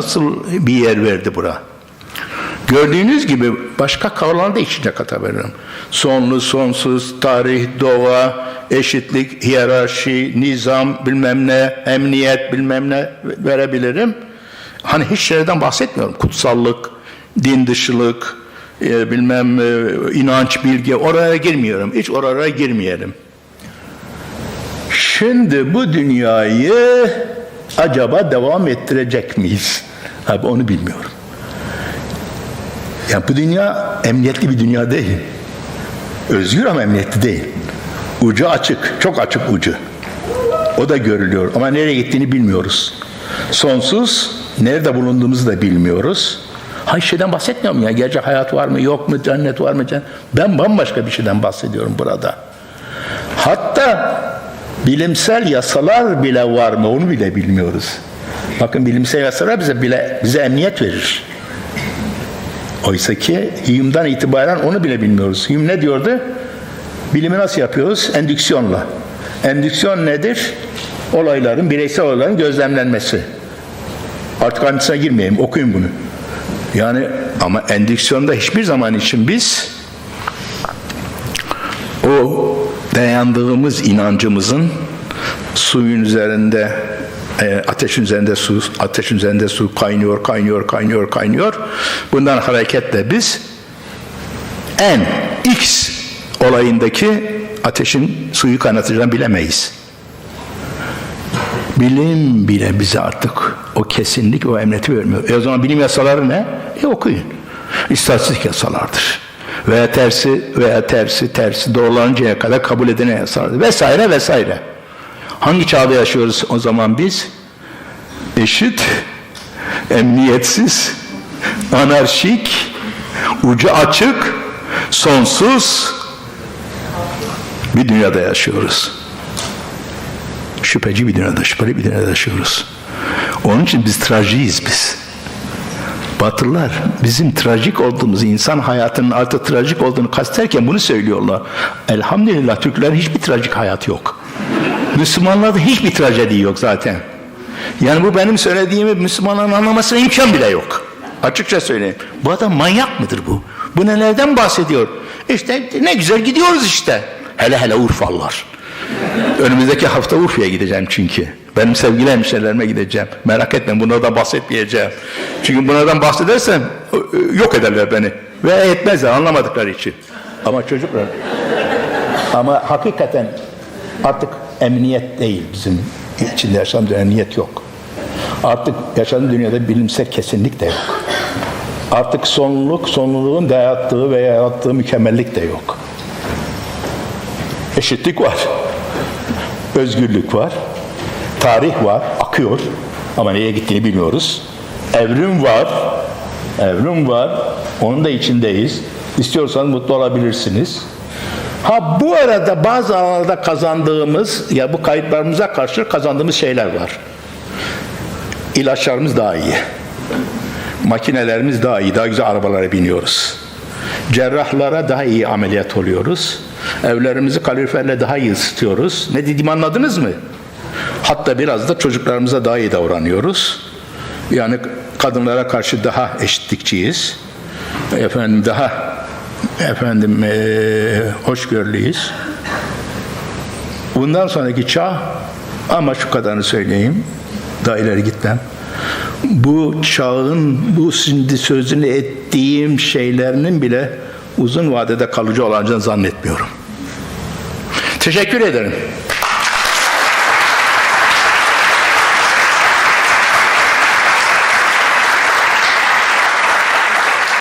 nasıl bir yer verdi bura. Gördüğünüz gibi başka kavramları da içine katabilirim. Sonlu, sonsuz, tarih, doğa, eşitlik, hiyerarşi, nizam, bilmem ne, emniyet, bilmem ne verebilirim. Hani hiç şeylerden bahsetmiyorum. Kutsallık, din dışılık, e, bilmem e, inanç, bilgi oraya girmiyorum. Hiç oraya girmeyelim. Şimdi bu dünyayı acaba devam ettirecek miyiz? Abi onu bilmiyorum. Ya bu dünya emniyetli bir dünya değil. Özgür ama emniyetli değil. Ucu açık, çok açık ucu. O da görülüyor ama nereye gittiğini bilmiyoruz. Sonsuz, nerede bulunduğumuzu da bilmiyoruz. Hay şeyden bahsetmiyorum ya. Gerçek hayat var mı, yok mu, cennet var mı? Cennet. Ben bambaşka bir şeyden bahsediyorum burada. Hatta bilimsel yasalar bile var mı onu bile bilmiyoruz. Bakın bilimsel yasalar bize bile bize emniyet verir. Oysa ki Hume'dan itibaren onu bile bilmiyoruz. Hume ne diyordu? Bilimi nasıl yapıyoruz? Endüksiyonla. Endüksiyon nedir? Olayların, bireysel olayların gözlemlenmesi. Artık ayrıntısına girmeyeyim, okuyun bunu. Yani ama endüksiyonda hiçbir zaman için biz o dayandığımız inancımızın suyun üzerinde e, ateşin üzerinde su, ateşin üzerinde su kaynıyor, kaynıyor, kaynıyor, kaynıyor. Bundan hareketle biz en X olayındaki ateşin suyu kaynatacağını bilemeyiz. Bilim bile bize artık o kesinlik, o emniyeti vermiyor. E o zaman bilim yasaları ne? E okuyun. İstatistik yasalardır. Veya tersi veya tersi tersi doğrulanıncaya kadar kabul edilen yasalardır. Vesaire vesaire. Hangi çağda yaşıyoruz o zaman biz? Eşit, emniyetsiz, anarşik, ucu açık, sonsuz bir dünyada yaşıyoruz. Şüpheci bir dünyada, şüpheli bir dünyada yaşıyoruz. Onun için biz trajiyiz biz. Batılılar bizim trajik olduğumuz insan hayatının artık trajik olduğunu kastetlerken bunu söylüyorlar. Elhamdülillah Türklerin hiçbir trajik hayat yok. Müslümanlarda hiçbir trajedi yok zaten. Yani bu benim söylediğimi Müslümanların anlamasına imkan bile yok. Açıkça söyleyeyim. Bu adam manyak mıdır bu? Bu nelerden bahsediyor? İşte ne güzel gidiyoruz işte. Hele hele Urfalılar. Önümüzdeki hafta Urfa'ya gideceğim çünkü. Benim sevgili hemşerilerime gideceğim. Merak etmeyin bunlardan bahsetmeyeceğim. Çünkü bunlardan bahsedersem yok ederler beni. Ve etmezler anlamadıkları için. Ama çocuklar ama hakikaten artık emniyet değil bizim içinde yaşadığımız emniyet yok. Artık yaşadığımız dünyada bilimsel kesinlik de yok. Artık sonluluk, sonluluğun dayattığı veya yarattığı mükemmellik de yok. Eşitlik var. Özgürlük var. Tarih var, akıyor. Ama nereye gittiğini bilmiyoruz. Evrim var. Evrim var. Onun da içindeyiz. İstiyorsanız mutlu olabilirsiniz. Ha bu arada bazı alanlarda kazandığımız ya bu kayıtlarımıza karşı kazandığımız şeyler var. İlaçlarımız daha iyi. Makinelerimiz daha iyi. Daha güzel arabalara biniyoruz. Cerrahlara daha iyi ameliyat oluyoruz. Evlerimizi kaloriferle daha iyi ısıtıyoruz. Ne dediğimi anladınız mı? Hatta biraz da çocuklarımıza daha iyi davranıyoruz. Yani kadınlara karşı daha eşitlikçiyiz. Efendim daha efendim eee hoşgörülüyüz. Bundan sonraki çağ ama şu kadarını söyleyeyim. Daha ileri gitmem. Bu çağın bu şimdi sözünü ettiğim şeylerinin bile uzun vadede kalıcı olacağını zannetmiyorum. Teşekkür ederim.